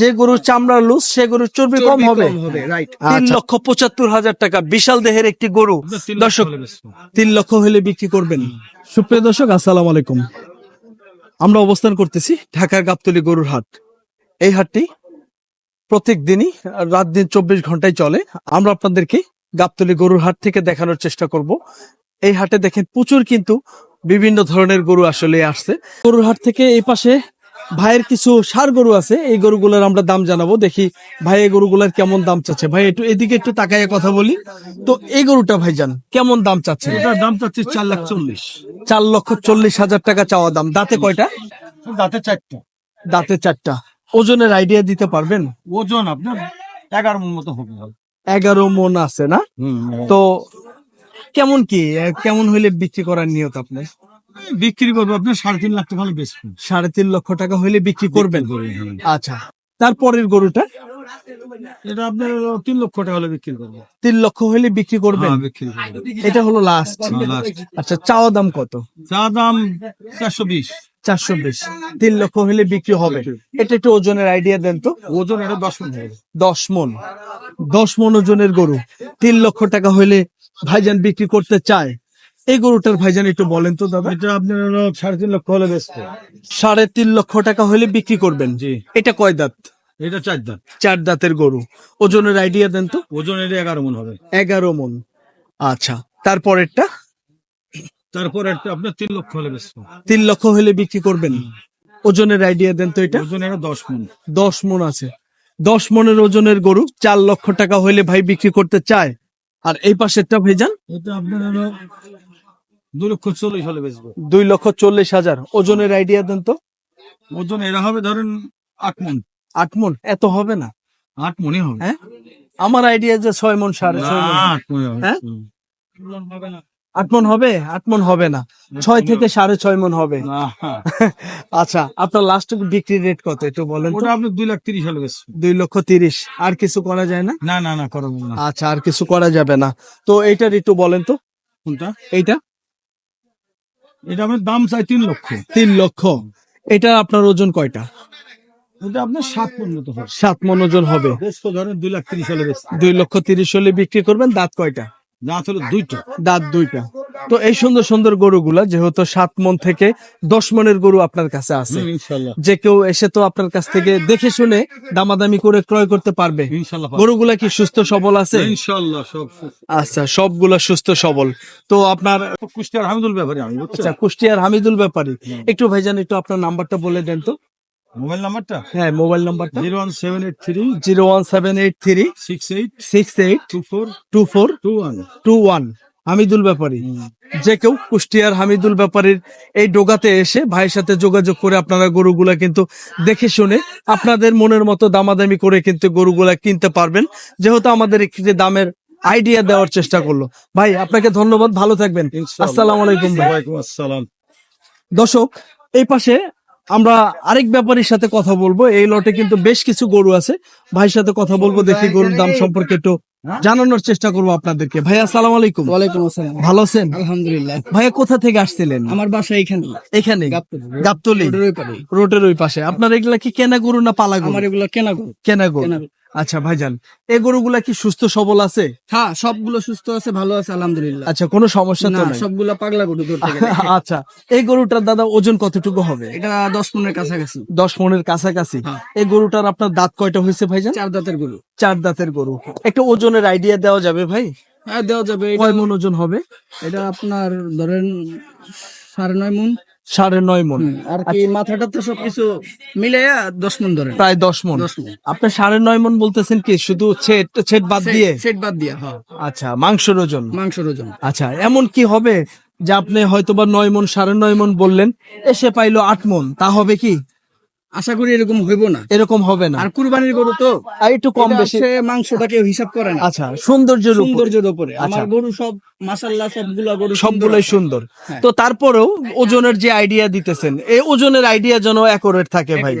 যে গরুর চামড়া লুজ সে গরুর চর্বি কম হবে। তিন লক্ষ পঁচাত্তর হাজার টাকা বিশাল দেহের একটি গরু। দর্শক তিন লক্ষ হলে বিক্রি করবেন। সুপ্রিয় দর্শক আসসালাম আলাইকুম। আমরা অবস্থান করতেছি ঢাকার গাবতলি গরুর হাট। এই হাটটি প্রত্যেক দিনই রাত দিন চব্বিশ ঘন্টায় চলে। আমরা আপনাদেরকে গাবতলি গরুর হাট থেকে দেখানোর চেষ্টা করব। এই হাটে দেখেন প্রচুর কিন্তু বিভিন্ন ধরনের গরু আসলে আসছে। গরুর হাট থেকে এই পাশে ভাইয়ের কিছু সার গরু আছে এই গরুগুলোর আমরা দাম জানাব দেখি ভাই এই গরুগুলোর কেমন দাম চাচ্ছে। ভাই একটু এদিকে একটু তাকাইয়ে কথা বলি। তো এই গরুটা ভাইজান কেমন দাম চাচ্ছে? এটার দাম চাচ্ছি চার লাখ চল্লিশ। চার লক্ষ চল্লিশ হাজার টাকা চাওয়া দাম। দাঁতে কয়টা? দাঁতে চারটা। দাঁতে চারটা। ওজনের আইডিয়া দিতে পারবেন? ওজন আপনার এগারো মন মতো হবে। এগারো মন আছে না? তো কেমন কি কেমন হইলে বিক্রি করার নিয়ত আপনি বিক্রি করব আপনার সাড়ে তিন লাখ টাকা হলে বেশি সাড়ে তিন লক্ষ টাকা হইলে বিক্রি করবেন? আচ্ছা তারপরের গরুটা? এটা আপনার তিন লক্ষ টাকা হলে বিক্রি করব। তিন লক্ষ হইলে বিক্রি করবেন? হ্যাঁ, এটা হলো লাস্ট হ্যাঁ, আচ্ছা চাওয়া দাম কত? চা দাম চারশো বিশ। চারশো বিশ। তিন লক্ষ হইলে বিক্রি হবে। এটা একটু ওজনের আইডিয়া দেন তো। ওজন এটা দশ মন হবে। দশ মন। দশ মন ওজনের গরু। তিন লক্ষ টাকা হইলে ভাইজান বিক্রি করতে চায়। এই গরুটার ভাইজান একটু বলেন তো দাদা। এটা আপনার হলো সাড়ে তিন লক্ষ হলে বেচবো। সাড়ে তিন লক্ষ টাকা হলে বিক্রি করবেন? জি। এটা কয় দাঁত? এটা চার দাঁত। চার দাঁতের গরু। ওজনের আইডিয়া দেন তো। ওজন এটা এগারো মন হবে। এগারো মন। আচ্ছা তারপরেরটা? তারপর একটা আপনার তিন লক্ষ হলে বেচবো। তিন লক্ষ হলে বিক্রি করবেন? ওজনের আইডিয়া দেন তো এটা? ওজন এটা দশ মন। দশ মন আছে। দশ মনের ওজনের গরু চার লক্ষ টাকা হইলে ভাই বিক্রি করতে চায়। আর এই পাশেরটা ভাইজান? এটা আপনার হলো দুই লক্ষ চল্লিশ হলে বেচবো। দুই লক্ষ চল্লিশ হাজার। ওজনের আইডিয়া দেন তো। ওজন এরা হবে ধরেন আট মন। আট মন? এত হবে না। আট মনে হবে। হ্যাঁ? আমার আইডিয়া যে ছয় মন সাড়ে ছয় মন। হবে। হ্যাঁ? আট মন হবে? আট মন হবে না। ছয় থেকে সাড়ে ছয় মন হবে। আচ্ছা আপনার লাস্ট বিক্রি রেট কত একটু বলেন ওটা আপনি দুই লাখ তিরিশ হলে দুই লক্ষ তিরিশ। আর কিছু করা যায় না? না না না করব না। আচ্ছা আর কিছু করা যাবে না। তো এইটার একটু বলেন তো। কোনটা? এইটা? এটা আপনার দাম চাই তিন লক্ষ। তিন লক্ষ। এটা আপনার ওজন কয়টা? এটা আপনার সাত হবে। সাত মন ওজন হবে। ধরেন দুই লাখ তিরিশ হলে দুই লক্ষ তিরিশ হলে বিক্রি করবেন দাঁত কয়টা? দাঁত হলো দুইটা। দাঁত দুইটা। তো এই সুন্দর সুন্দর গরুগুলা যেহেতু সাত মন থেকে দশ মনের গরু আপনার কাছে আছে। যে কেউ এসে তো আপনার কাছ থেকে দেখে শুনে দামাদামি করে ক্রয় করতে পারবে। গরুগুলা কি সুস্থ সবল আছে? আচ্ছা সবগুলা সুস্থ সবল। তো আপনার কুষ্টিয়ার হামিদুল ব্যাপারে আমি আচ্ছা কুষ্টিয়ার হামিদুল ব্যাপারী। একটু ভাইজান একটু আপনার নাম্বারটা বলে দেন তো। মোবাইল নাম্বারটা? হ্যাঁ মোবাইল নাম্বারটা। Zero one seven eight three zero one seven eight three six eight six eight two four two four two one. Two one. Hamidul Byapari. যে কেউ কুষ্টিয়ার হামিদুল ব্যাপারীর এই ডোগাতে এসে ভাইয়ের সাথে যোগাযোগ করে আপনারা গরুগুলা কিন্তু দেখে শুনে আপনাদের মনের মতো দামাদামি করে কিন্তু গরুগুলা কিনতে পারবেন। যেহেতু আমাদের একটি দামের আইডিয়া দেওয়ার চেষ্টা করল। ভাই আপনাকে ধন্যবাদ ভালো থাকবেন। আসসালাম আলাইকুম আসসালাম। দর্শক এই পাশে আমরা আরেক ব্যাপারীর সাথে কথা বলব। এই লটে কিন্তু বেশ কিছু গরু আছে। ভাইয়ের সাথে কথা বলব দেখি গরুর দাম সম্পর্কে একটু জানানোর চেষ্টা করব আপনাদেরকে। ভাইয়া সালাম আলাইকুম। ওয়ালাইকুম আসসালাম। ভালো আছেন? আলহামদুলিল্লাহ। ভাইয়া কোথা থেকে আসছিলেন? আমার বাসা এখানে এখানে গাবতলি। রোডের ওই পাশে। আপনার এগুলা কি কেনা গরু না পালা গরু আমার এগুলা কেনা গরু কেনা গরু। আচ্ছা ভাইজান এই গরুগুলা কি সুস্থ সবল আছে? হ্যাঁ সবগুলো সুস্থ আছে ভালো আছে আলহামদুলিল্লাহ। আচ্ছা কোনো সমস্যা না তো নাই? সবগুলো পাগলা গরু ধরতে গেলে। আচ্ছা এই গরুটার দাদা ওজন কতটুকু হবে? এটা দশ মনের কাছাকাছি। দশ মনের কাছাকাছি? হ্যাঁ। এই গরুটার আপনার দাঁত কয়টা হয়েছে ভাইজান? চার দাঁতের গরু। চার দাঁতের গরু। একটা ওজনের আইডিয়া দেওয়া যাবে ভাই? হ্যাঁ দেওয়া যাবে। এটা- কয় মন ওজন হবে? এটা আপনার ধরেন সাড়ে নয় মন। সাড়ে নয় মন। আর কি মাথাটা তো সবকিছু মিলে দশ মন ধরে। প্রায় দশ মন। আপনি সাড়ে নয় মন বলতেছেন কি? শুধু ছেট ছেট বাদ দিয়ে? ছেট বাদ দিয়া হ্যাঁ। আচ্ছা মাংসের ওজন? মাংসের ওজন। আচ্ছা এমন কি হবে যে আপনি হয়তোবা নয় মন সাড়ে নয় মন বললেন এসে পাইলো আট মন তা হবে কি? আশা করি এরকম হইব না। এরকম হবে না। আর কুরবানির গরু তো একটু কম বেশি। হচ্ছে মাংসটা কেউ হিসাব করে না। আচ্ছা সৌন্দর্যের সৌন্দর্যের উপরে। আচ্ছা। আমার গরু সব মাসাল্লাহ সবগুলা গরু সবগুলোই সুন্দর। হ্যাঁ। তো তারপরেও ওজনের যে আইডিয়া দিতেছেন এই ওজনের আইডিয়া যেন অ্যাকোরেট থাকে ভাই।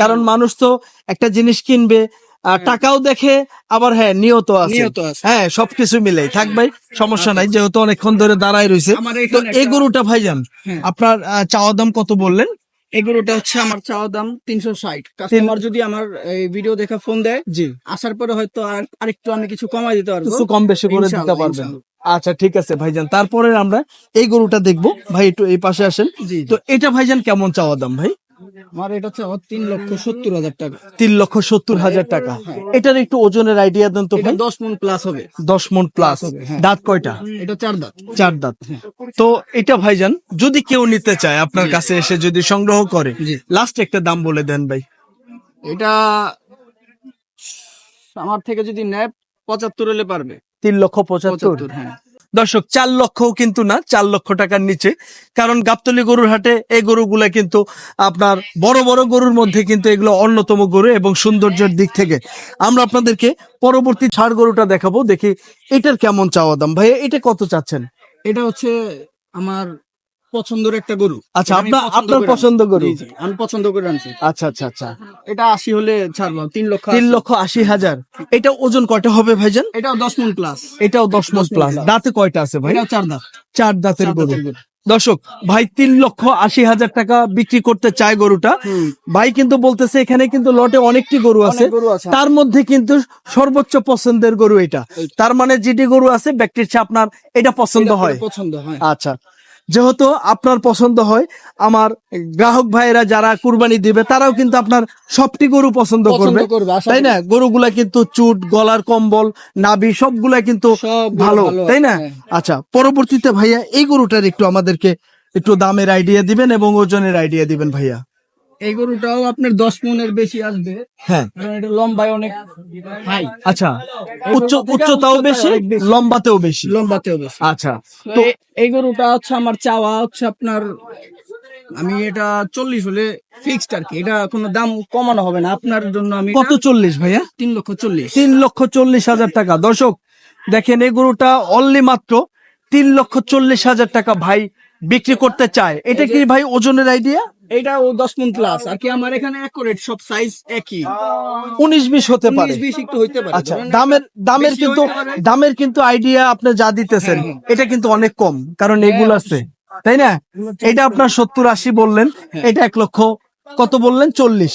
কারণ মানুষ তো একটা জিনিস কিনবে আর টাকাও দেখে আবার হ্যাঁ নিয়ত আছে। হ্যাঁ সবকিছু মিলে থাক ভাই সমস্যা নাই যেহেতু অনেকক্ষণ ধরে দাঁড়ায় রয়েছে তো এই গরুটা ভাইজান হ্যাঁ। আপনার চাওয়া দাম কত বললেন? এই গরুটা হচ্ছে আমার চাওয়া দাম তিনশো ষাট। কাস্টমার যদি আমার এই ভিডিও দেখে ফোন দেয় জি। আসার পরে হয়তো আর আরেকটু আমি কিছু কমাই দিতে পারব। কিছু কম বেশি করে দিতে পারবেন। আচ্ছা ঠিক আছে ভাইজান। তারপরে আমরা এই গরুটা দেখব। ভাই একটু এই পাশে আসেন। তো এটা ভাইজান কেমন চাওয়া দাম ভাই? আমার এটা হচ্ছে তিন লক্ষ সত্তর হাজার টাকা। তিন লক্ষ সত্তর হাজার টাকা। এটার একটু ওজনের আইডিয়া দেন তো ভাই। দশ মন প্লাস হবে। দশ মন প্লাস হ্যাঁ। দাঁত কয়টা? এটা চার দাঁত। চার দাঁত। তো এটা ভাইজান যদি কেউ নিতে চায় আপনার কাছে এসে যদি সংগ্রহ করে লাস্ট একটা দাম বলে দেন ভাই। এটা আমার থেকে যদি নেয় পঁচাত্তর হলে পারবে। তিন লক্ষ পঁচাত্তর। পঁচাত্তর হ্যাঁ। দর্শক, চার লক্ষও কিন্তু না, চার লক্ষ টাকার নিচে। কারণ গাবতলি গরুর হাটে এই গরুগুলা কিন্তু আপনার বড় বড় গরুর মধ্যে কিন্তু এগুলো অন্যতম গরু এবং সৌন্দর্যের দিক থেকে। আমরা আপনাদেরকে পরবর্তী ছাড় গরুটা দেখাবো, দেখি এটার কেমন চাওয়া দাম। ভাইয়া, এটা কত চাচ্ছেন? এটা হচ্ছে আমার পছন্দের একটা গরু। আচ্ছা আপনার আপনার পছন্দ গরু? আমি পছন্দ করে আনছি। আচ্ছা আচ্ছা আচ্ছা। এটা আশি হলে ছাড়বো তিন লক্ষ তিন আশি। লক্ষ আশি হাজার। এটা ওজন কয়টা হবে ভাইজান? এটাও দশ মন প্লাস এটাও দশ মন প্লাস দাঁতে কয়টা আছে ভাই? চার দাঁত। চার দাঁতের গরু। দর্শক ভাই তিন লক্ষ আশি হাজার টাকা বিক্রি করতে চায় গরুটা। ভাই কিন্তু বলতেছে এখানে কিন্তু লটে অনেকটি গরু আছে। তার মধ্যে কিন্তু সর্বোচ্চ পছন্দের গরু এটা। তার মানে যেটি গরু আছে ব্যক্তির আপনার এটা পছন্দ হয়। পছন্দ হয়। আচ্ছা। যেহেতু আপনার পছন্দ হয় আমার গ্রাহক ভাইরা যারা কুরবানি দিবে তারাও কিন্তু আপনার সবটি গরু পছন্দ করবে। তাই না? গরুগুলা কিন্তু চুট গলার কম্বল নাবি সবগুলা কিন্তু ভালো ভালো তাই না? হ্যাঁ। আচ্ছা পরবর্তীতে ভাইয়া এই গরুটার একটু আমাদেরকে একটু দামের আইডিয়া দিবেন এবং ওজনের আইডিয়া দিবেন ভাইয়া। এই গরুটাও আপনার দশ মনের বেশি আসবে। হ্যাঁ। কারণ এটা লম্বায় অনেক হাই। আচ্ছা উচ্চ উচ্চতাও বেশি লম্বাতেও বেশি। লম্বাতেও বেশি। আচ্ছা তো এই গরুটা হচ্ছে আমার চাওয়া হচ্ছে আপনার আমি এটা চল্লিশ হলে ফিক্সড আর কি। এটা কোনো দাম কমানো হবে না। আপনার জন্য আমি কত চল্লিশ ভাইয়া? তিন লক্ষ চল্লিশ। তিন লক্ষ চল্লিশ হাজার টাকা। দর্শক দেখেন এই গরুটা অনলি মাত্র তিন লক্ষ চল্লিশ হাজার টাকা ভাই বিক্রি করতে চায়। এটা কি ভাই ওজনের আইডিয়া এটা ও দশ মন প্লাস আর কি আমার এখানে অ্যাকুরেট সব সাইজ একই। উনিশ বিশ হতে পারে। বিশ একটু হইতে পারে। আচ্ছা দামের দামের কিন্তু দামের কিন্তু আইডিয়া আপনি যা দিতেছেন হ্যাঁ, এটা কিন্তু অনেক কম কারণ এগুলো আছে। তাই না? এটা আপনার সত্তর আশি বললেন হ্যাঁ। এটা এক লক্ষ কত বললেন? চল্লিশ।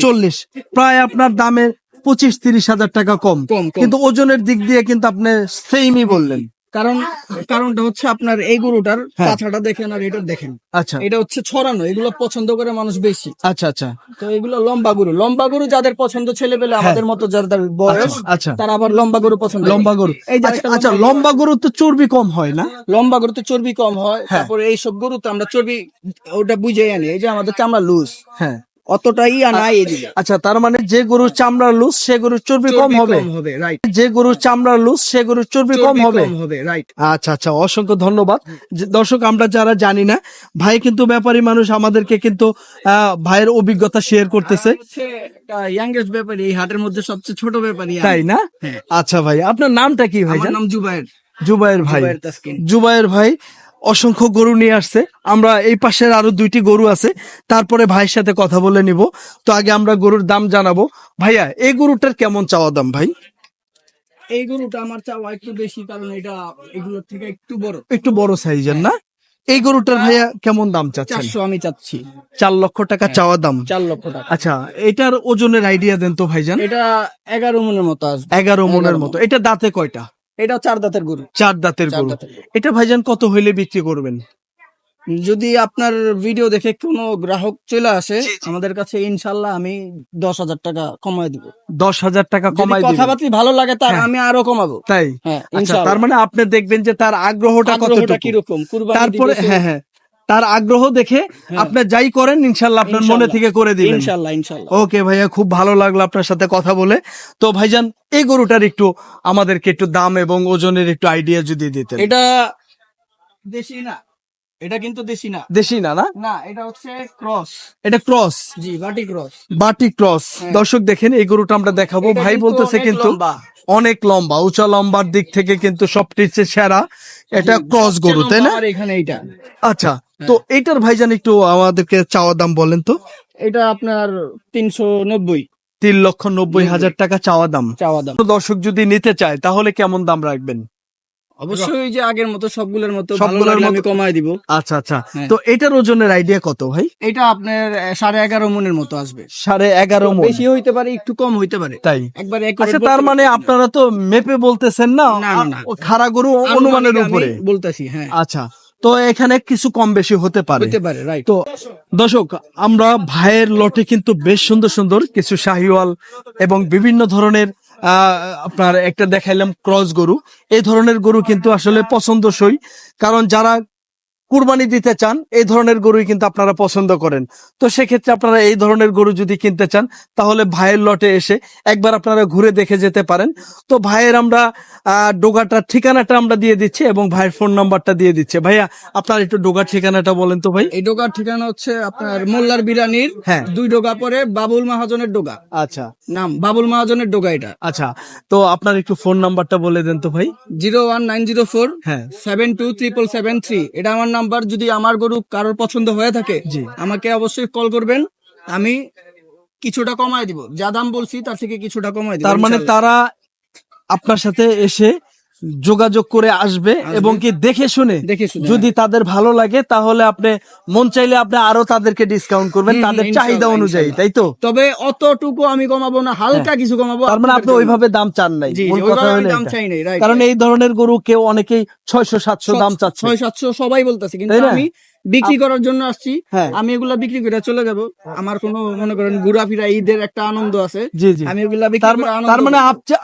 চল্লিশ। প্রায় আপনার দামের পঁচিশ তিরিশ হাজার টাকা কম। কিন্তু ওজনের দিক দিয়ে কিন্তু আপনি সেইমই বললেন। কারণ কারণটা হচ্ছে আপনার এই গরুটার হ্যাঁ। পাছাটা দেখেন আর এটা দেখেন। আচ্ছা। এটা হচ্ছে ছড়ানো এগুলো পছন্দ করে মানুষ বেশি। আচ্ছা আচ্ছা। তো এগুলো লম্বা গরু লম্বা গরু যাদের পছন্দ ছেলে পেলে আমাদের মতো যাদের বয়স আচ্ছা তারা আবার লম্বা গরু পছন্দ লম্বা গরু। এই আচ্ছা, আচ্ছা লম্বা লম্বা গরু তো চর্বি কম হয় না? লম্বা গরুতে চর্বি কম হয়। হ্যাঁ। তারপরে এইসব গরুতে আমরা চর্বি ওটা বুঝে আনি। এই যে আমাদের চামড়া লুজ। হ্যাঁ। অতটাই নাই এদিকে। আচ্ছা তার মানে যে গরুর চামড়া লুজ সে গরুর চর্বি কম হবে? হবে রাইট যে গরুর চামড়া লুজ সে গরুর চর্বি কম হবে? হবে রাইট আচ্ছা আচ্ছা অসংখ্য ধন্যবাদ। দর্শক আমরা যারা জানি না ভাই কিন্তু ব্যাপারী মানুষ আমাদেরকে কিন্তু ভাইয়ের অভিজ্ঞতা শেয়ার করতেছে। ইয়াংগেস্ট ব্যাপারী এই হাটের মধ্যে সবচেয়ে ছোট ব্যাপারী তাই না? হ্যাঁ। আচ্ছা ভাই আপনার নামটা কি ভাই নাম জুবায়ের। জুবাইর ভাই। জুবায়ের জুবাইর ভাই অসংখ্য গরু নিয়ে আসছে। আমরা এই পাশের আরও দুইটি গরু আছে তারপরে ভাইয়ের সাথে কথা বলে নিব। তো আগে আমরা গরুর দাম জানাব। ভাইয়া এই গরুটার কেমন চাওয়া দাম ভাই? এই গরুটা আমার চাওয়া একটু বেশি কারণ এটা এগুলোর থেকে একটু বড়। একটু বড় সাইজের না? এই গরুটার ভাইয়া কেমন দাম চাচ্ছেন? চারশো আমি চাচ্ছি। চার লক্ষ টাকা চাওয়া দাম। চার লক্ষ টাকা। আচ্ছা এটার ওজনের আইডিয়া দেন তো ভাইজান। এটা এগারো মনের মতো আসবে। এগারো মনের মতো। এটা দাঁতে কয়টা? এটা চার দাঁতের গরু। চার দাঁতের গরু। এটা ভাইজান কত হইলে বিক্রি করবেন? যদি আপনার ভিডিও দেখে কোনো গ্রাহক চলে আসে আমাদের কাছে ইনশাল্লাহ আমি দশ হাজার টাকা কমাই দিব। দশ হাজার টাকা কমাই কথাবার্তি ভালো লাগে তার হ্যাঁ। আমি আরও কমাবো। তাই? হ্যাঁ আচ্ছা তার মানে আপনি দেখবেন যে তার আগ্রহটা কতটা কীরকম? তারপরে হ্যাঁ হ্যাঁ। তার আগ্রহ দেখে আপনি যাই করেন ইনশাল্লাহ আপনার মনে থেকে করে দিবেন। ইনশাল্লাহ ইনশাল্লাহ। ওকে ভাইয়া খুব ভালো লাগল আপনার সাথে কথা বলে। তো ভাইজান এই গরুটার একটু আমাদেরকে একটু দাম এবং ওজনের একটু আইডিয়া যদি দিতেন। এটা দেশি না। এটা কিন্তু দেশি না। দেশি না না? না এটা হচ্ছে ক্রস। এটা ক্রস? জি বাটি ক্রস। বাটি ক্রস। হ্যাঁ। দর্শক দেখেন এই গরুটা আমরা দেখাবো। ভাই বলতেছে কিন্তু অনেক লম্বা উঁচা লম্বার দিক থেকে কিন্তু সবটির চেয়ে সেরা। এটা ক্রস গরু তাই না? এখানে এটা আচ্ছা তো এইটার ভাইজান একটু আমাদেরকে চাওয়া দাম বলেন তো। এটা আপনার তিনশো নব্বই। তিন লক্ষ নব্বই হাজার টাকা চাওয়া দাম। চাওয়া দাম। দর্শক যদি নিতে চায় তাহলে কেমন দাম রাখবেন? অবশ্যই যে আগের মতো সবগুলোর মতো সবগুলোর আমি মতো- কমায় দিব। আচ্ছা আচ্ছা। হ্যাঁ। তো এটার ওজনের আইডিয়া কত ভাই? এটা আপনার সাড়ে এগারো মনের মতো আসবে। সাড়ে এগারো মণ। বেশি হইতে পারে একটু কম হইতে পারে। তাই। একবার আচ্ছা তার মানে আপনারা তো মেপে বলতেছেন না? খাড়া গরু অনুমানের উপরে। বলতেছি হ্যাঁ। আচ্ছা। তো এখানে কিছু কম বেশি হতে পারে। পারে রাইট তো দর্শক আমরা ভাইয়ের লটে কিন্তু বেশ সুন্দর সুন্দর কিছু শাহিওয়াল এবং বিভিন্ন ধরনের আহ, আপনার একটা দেখাইলাম ক্রস গরু। এই ধরনের গরু কিন্তু আসলে পছন্দসই। কারণ যারা কুরবানি দিতে চান এই ধরনের গরুই কিন্তু আপনারা পছন্দ করেন। তো সেক্ষেত্রে আপনারা এই ধরনের গরু যদি কিনতে চান তাহলে ভাইয়ের লটে এসে একবার আপনারা ঘুরে দেখে যেতে পারেন। তো ভাইয়ের আমরা ডোগাটার ঠিকানাটা আমরা দিয়ে দিচ্ছি এবং ভাইয়ের ফোন নাম্বারটা দিয়ে দিচ্ছে। ভাইয়া আপনার একটু ডোগার ঠিকানাটা বলেন তো ভাই। এই ডোগার ঠিকানা হচ্ছে আপনার মোল্লার বিরানির হ্যাঁ। দুই ডোগা পরে বাবুল মাহাজনের ডোগা। আচ্ছা। নাম বাবুল মাহাজনের ডোগা এটা। আচ্ছা তো আপনার একটু ফোন নাম্বারটা বলে দেন তো ভাই। Zero one nine zero four হ্যাঁ। Seven two triple seven three. এটা আমার নাম্বার যদি আমার গরু কারোর পছন্দ হয়ে থাকে জি। আমাকে অবশ্যই কল করবেন। আমি কিছুটা কমায় দিব। যা দাম বলছি তার থেকে কিছুটা কমায় দিব। তার মানে তারা আপনার সাথে এসে যোগাযোগ করে আসবে। এবং কি দেখে শুনে। যদি তাদের ভালো লাগে তাহলে আপনি মন চাইলে আপনি আরও তাদেরকে ডিসকাউন্ট করবেন তাদের চাহিদা অনুযায়ী। তাই তো? তবে অতটুকু আমি কমাবো না হালকা কিছু কমাবো। তার মানে আপনি ওইভাবে দাম চান নাই। কারণ এই ধরনের গরু কেউ অনেকেই ছয়শো সাতশো দাম চাচ্ছে। ছয় সাতশো সবাই বলতেছে কিন্তু আমি বিক্রি করার জন্য আসছি। হ্যাঁ। আমি এগুলা বিক্রি করে চলে যাব। আমার কোনো মনে করেন ঘোরাফেরা ঈদের একটা আনন্দ আছে। আমি এগুলা তার মানে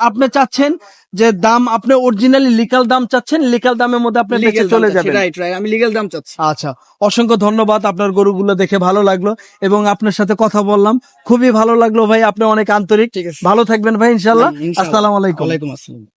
আপনি চাচ্ছেন যে দাম আপনি অরিজিনালি লিকাল দাম চাচ্ছেন লিকাল দামের মধ্যে আপনি বেঁচে চলে যাবেন। রাইট right, আমি লিগেল দাম চাচ্ছি। আচ্ছা অসংখ্য ধন্যবাদ আপনার গরুগুলো দেখে ভালো লাগল এবং আপনার সাথে কথা বললাম। খুবই ভালো লাগল ভাই আপনি অনেক আন্তরিক। ভালো থাকবেন ভাই ইনশাল্লাহ হুম, ইনশাআল্লাহ। আসসালামু আলাইকুম। ওয়ালাইকুম আসসালাম।